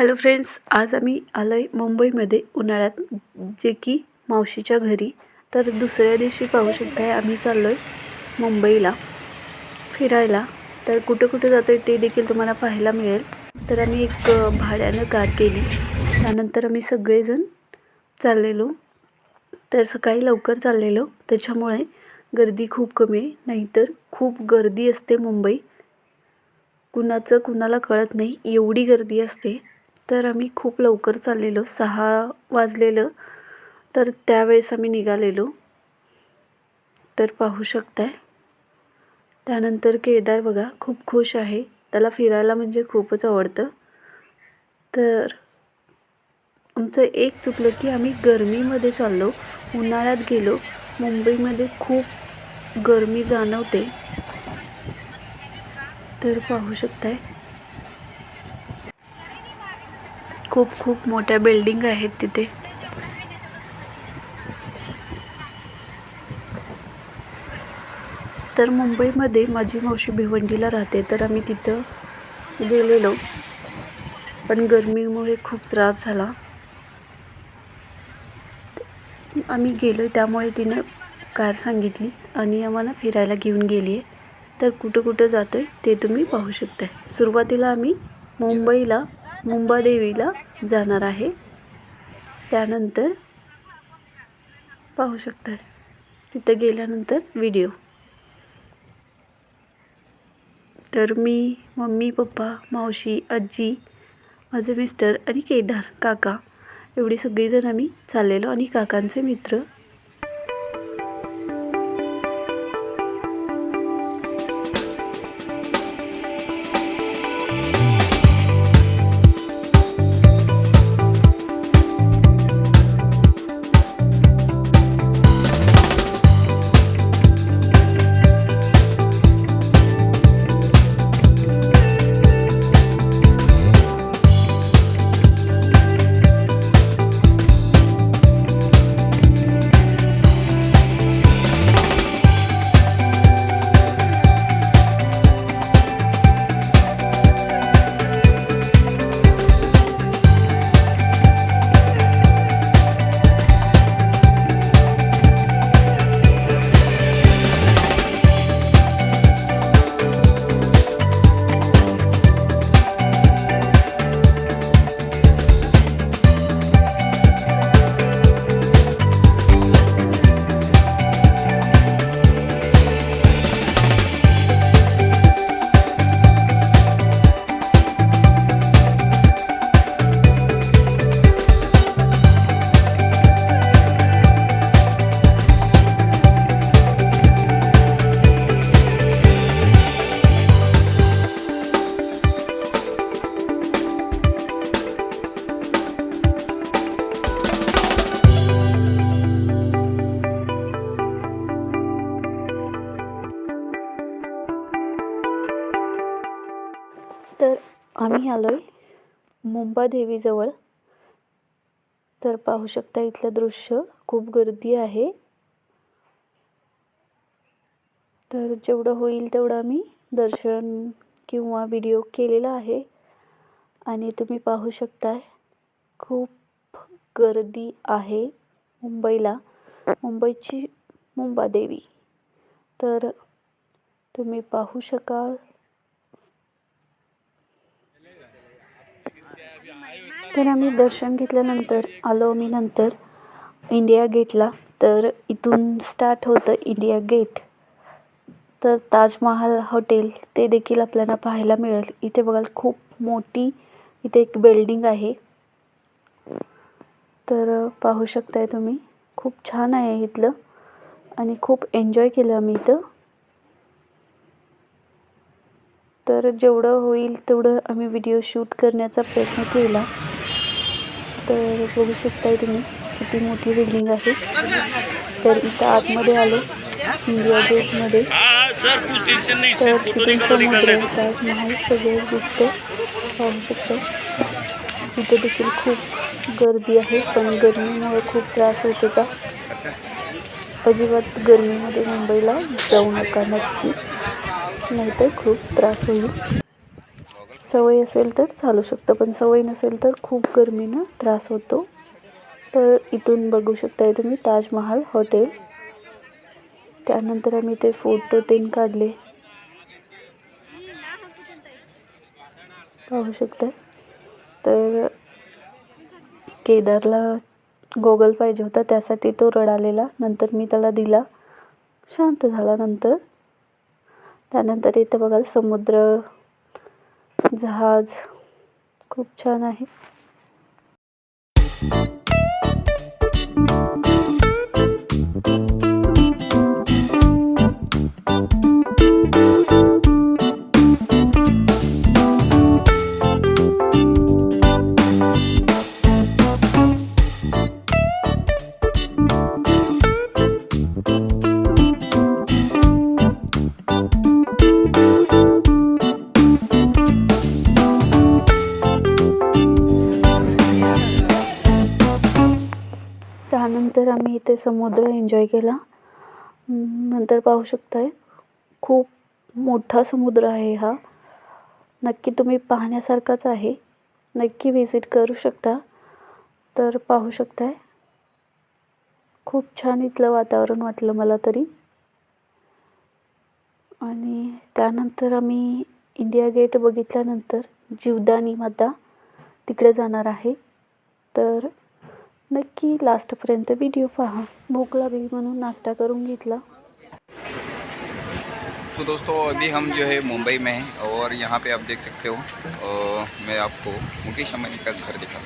Hello friends आज आम्ही आलो आहे मुंबईमध्ये उन्हाळ्यात जे की मावशीच्या घरी. तर दुसऱ्या दिवशी पाहू शकताय आम्ही चाललो आहे मुंबईला फिरायला. तर कुठं कुठं जातो आहे ते देखील तुम्हाला पाहायला मिळेल. तर आम्ही एक भाड्यानं कार केली. त्यानंतर आम्ही सगळेजण चाललेलो. तर सकाळी लवकर चाललेलो. त्याच्यामुळे गर्दी खूप कमी आहे. नाहीतर खूप गर्दी असते मुंबई. कुणाचं कुणाला कळत नाही. एवढी गर्दी असते. तर आम्ही खूप लवकर चाललेलो सहा वाजलेलं. तर त्यावेळेस आम्ही निघालेलो. तर पाहू शकताय. त्यानंतर केदार बघा खूप खुश आहे. त्याला फिरायला म्हणजे खूपच आवडतं. तर आमचं एक चुकलं की आम्ही गरमीमध्ये चाललो उन्हाळ्यात गेलो. मुंबईमध्ये खूप गरमी जाणवते. तर पाहू शकताय. खूप खूप मोठ्या बिल्डिंग आहेत तिथे. तर मुंबईमध्ये माझी मावशी भिवंडीला राहते तर आम्ही तिथं गेलेलो. पण गरमीमुळे खूप त्रास झाला. आम्ही गेलो त्यामुळे तिनं कार सांगितली आणि आम्हाला फिरायला घेऊन गेली आहे तर कुठं कुठं जातो आहे ते तुम्ही पाहू शकता सुरुवातीला आम्ही मुंबईला मुंबादेवीला जाणार आहे. त्यानंतर पाहू शकता. तिथं गेल्यानंतर व्हिडिओ तर मी मम्मी पप्पा मावशी आजी माझे मिस्टर आणि केदार काका एवढी सगळीजण आम्ही चाललेलो आणि काकांचे मित्र आलो आहे मुंबादेवीजवळ तर पाहू शकता इथलं दृश्य खूप गर्दी आहे. तर जेवढं होईल तेवढं आम्ही दर्शन किंवा व्हिडिओ केलेला आहे. आणि तुम्ही पाहू शकताय खूप गर्दी आहे मुंबईला. मुंबईची मुंबादेवी तर तुम्ही पाहू शकाल तर आम्ही दर्शन घेतल्यानंतर आलो आम्ही नंतर इंडिया गेटला तर इथून स्टार्ट होतं इंडिया गेट तर ताजमहाल हॉटेल ते देखील आपल्याला पाहायला मिळेल. इथे बघाल खूप मोठी इथे एक बिल्डिंग आहे. तर पाहू शकताय तुम्ही. खूप छान आहे इथलं. आणि खूप एन्जॉय केलं आम्ही इथं. तर जेवढं होईल तेवढं आम्ही व्हिडिओ शूट करण्याचा प्रयत्न केला. तर बघू शकताय तुम्ही किती मोठी बिल्डिंग आहे. तर इथं आतमध्ये आलो इंडिया गेटमध्ये तर तिथून समुद्र ताजमहाल सगळं दिसतं पाहू शकतो इथे देखील खूप गर्दी आहे पण गर्मीमुळे खूप त्रास होत होता. अजिबात गर्मीमध्ये मुंबईला जाऊ नका नक्कीच. नाहीतर खूप त्रास होईल. सवय असेल तर चालू शकतं पण सवय नसेल तर खूप गरमीनं त्रास होतो. तर इथून बघू शकताय तुम्ही ताजमहाल हॉटेल. त्यानंतर आम्ही ते फोटो तेन काढले. पाहू शकताय. तर केदारला गोगल पाहिजे होता त्यासाठी तो रडालेला. नंतर मी त्याला दिला. शांत झाला नंतर. त्यानंतर इथं बघाल समुद्र जहाज. खूप छान आहे. समुद्र एन्जॉय केला. नंतर पाहू शकताय खूप मोठा समुद्र आहे हा. नक्की तुम्ही पाहण्यासारखाच आहे. नक्की व्हिजिट करू शकता. तर पाहू शकताय. खूप छान इथलं वातावरण वाटलं मला तरी. आणि त्यानंतर आम्ही इंडिया गेट बघितल्यानंतर जीवदानी माता तिकडे जाणार आहे. तर नक्की लास्टपर्यंत व्हिडिओ पहा. भूक लागली म्हणून नाश्ता करून घेतला. तो दोस्तों, अभी हम जो है मुंबई में हैं और यहाँ पे आप देख सकते हो मैं आपको मुकेश अम्बानी का घर दिखा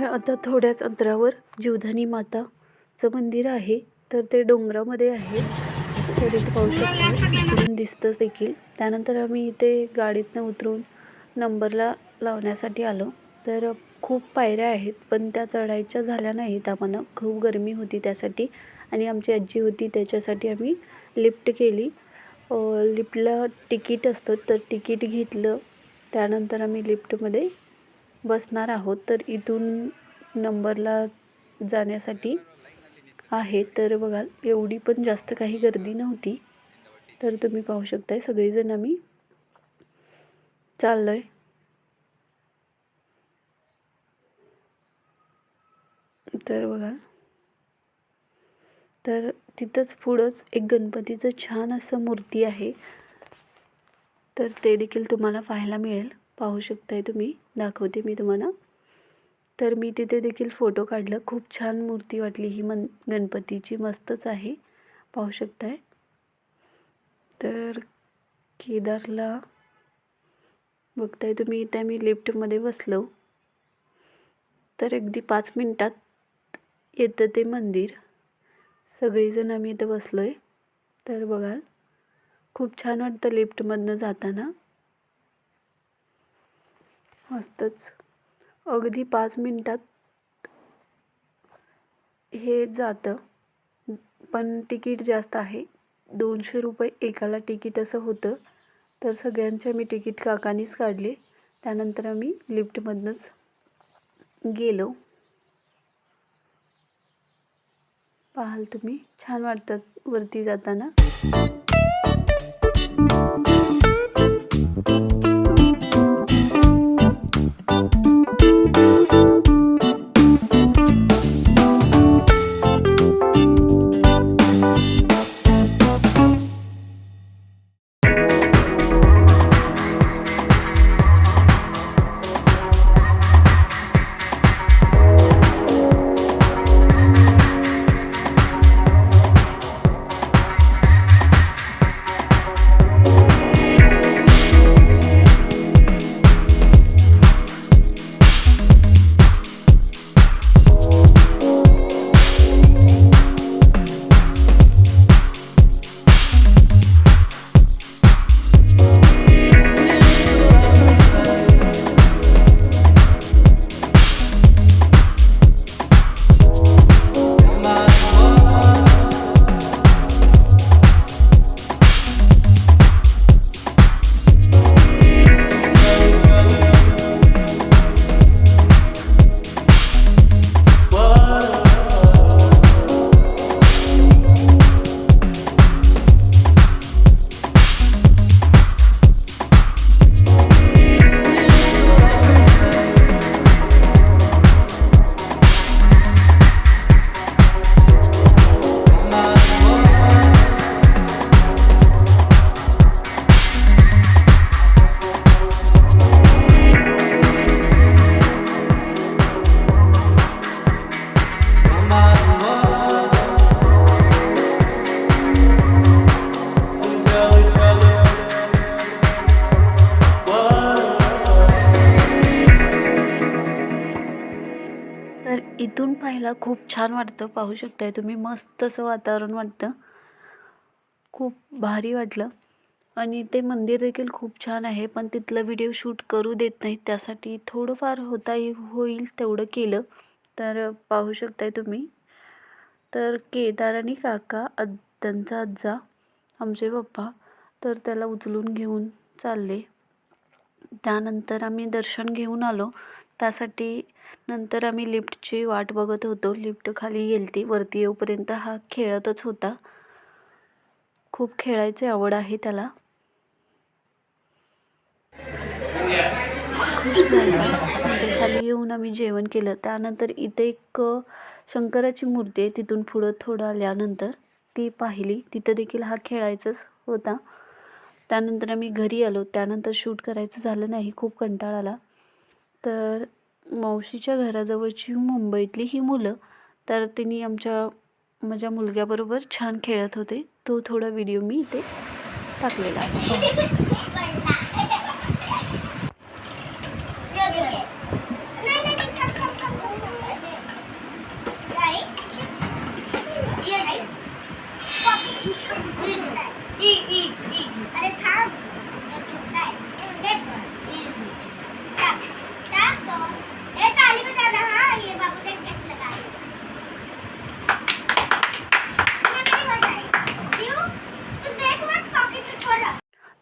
तर आता थोड्याच अंतरावर जीवधानी माताचं मंदिर आहे. तर ते डोंगरामध्ये आहे. तर इथे पाहू शकतो. दिसतं देखील. त्यानंतर आम्ही इथे गाडीतनं उतरून नंबरला लावण्यासाठी आलो. तर खूप पायऱ्या आहेत पण त्या चढायच्या झाल्या नाहीत. आम्हाला खूप गरमी होती त्यासाठी आणि आमची आजी होती त्याच्यासाठी आम्ही लिफ्ट केली. लिफ्टला तिकीट असतं तर तिकीट घेतलं. त्यानंतर आम्ही लिफ्टमध्ये बसणार आहोत तर इथून नंबरला जाण्यासाठी आहे. तर बघाल एवढी पण जास्त काही गर्दी नव्हती. तर तुम्ही पाहू शकताय सगळेजण आम्ही चाललो आहे तर बघा. तर तिथंच पुढंच एक गणपतीचं छान असं मूर्ती आहे. तर ते देखील तुम्हाला पाहायला मिळेल. पाहू शकताय तुम्ही. दाखवते मी तुम्हाला. तर मी तिथे देखील फोटो काढलं. खूप छान मूर्ती वाटली. ही मन गणपतीची मस्तच आहे. पाहू शकताय. तर केदारला बघताय तुम्ही. इथे मी लिफ्टमध्ये बसलो. तर अगदी पाच मिनटात येतं ते मंदिर. सगळीजण आम्ही इथं बसलो आहे तर बघाल. खूप छान वाटतं लिफ्टमधनं जाताना. मस्तच अगदी पाच मिनटात हे जातं. पण तिकीट जास्त आहे. दोनशे रुपये एकाला तिकीट असं होतं. तर सगळ्यांच्या मी तिकीट काकानीच काढले. त्यानंतर आम्ही लिफ्टमधनंच गेलो. पाहाल तुम्ही. छान वाटतात वरती जाताना. पाहायला खूप छान वाटतं. पाहू शकताय तुम्ही. मस्त असं वातावरण वाटतं. खूप भारी वाटलं. आणि ते मंदिर देखील खूप छान आहे. पण तिथलं व्हिडिओ शूट करू देत नाहीत. त्यासाठी थोडंफार होता होईल तेवढं केलं. तर पाहू शकताय तुम्ही. तर केदार आणि काका आज त्यांचा आज्जा आमचे पप्पा तर त्याला उचलून घेऊन चालले. त्यानंतर आम्ही दर्शन घेऊन आलो. त्यासाठी नंतर आम्ही लिफ्टची वाट बघत होतो. लिफ्ट खाली गेलती. वरती येऊपर्यंत हा खेळतच होता. खूप खेळायची आवड आहे त्याला. झाला. नंतर खाली येऊन आम्ही जेवण केलं. त्यानंतर इथे एक शंकराची मूर्ती आहे. तिथून पुढं थोडं आल्यानंतर ती पाहिली. तिथं देखील हा खेळायचाच होता. त्यानंतर आम्ही घरी आलो. त्यानंतर शूट करायचं झालं नाही. खूप कंटाळा आला. तर मावशीच्या घराजवळची मुंबईतली ही मुलं तर तिने आमच्या माझ्या मुलग्याबरोबर छान खेळत होते. तो थोडा व्हिडिओ मी इथे टाकलेला आहे.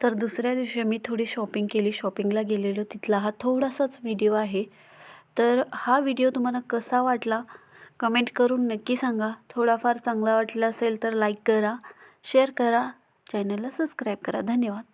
तर दुसऱ्या दिवशी आम्ही थोडी शॉपिंग केली. शॉपिंगला गेलेलो. तिथला हा थोडासाच व्हिडिओ आहे. तर हा व्हिडिओ तुम्हाला कसा वाटला? कमेंट करून नक्की सांगा. थोडाफार चांगला वाटला असेल तर लाईक करा शेअर करा. चॅनलला सबस्क्राईब करा. धन्यवाद.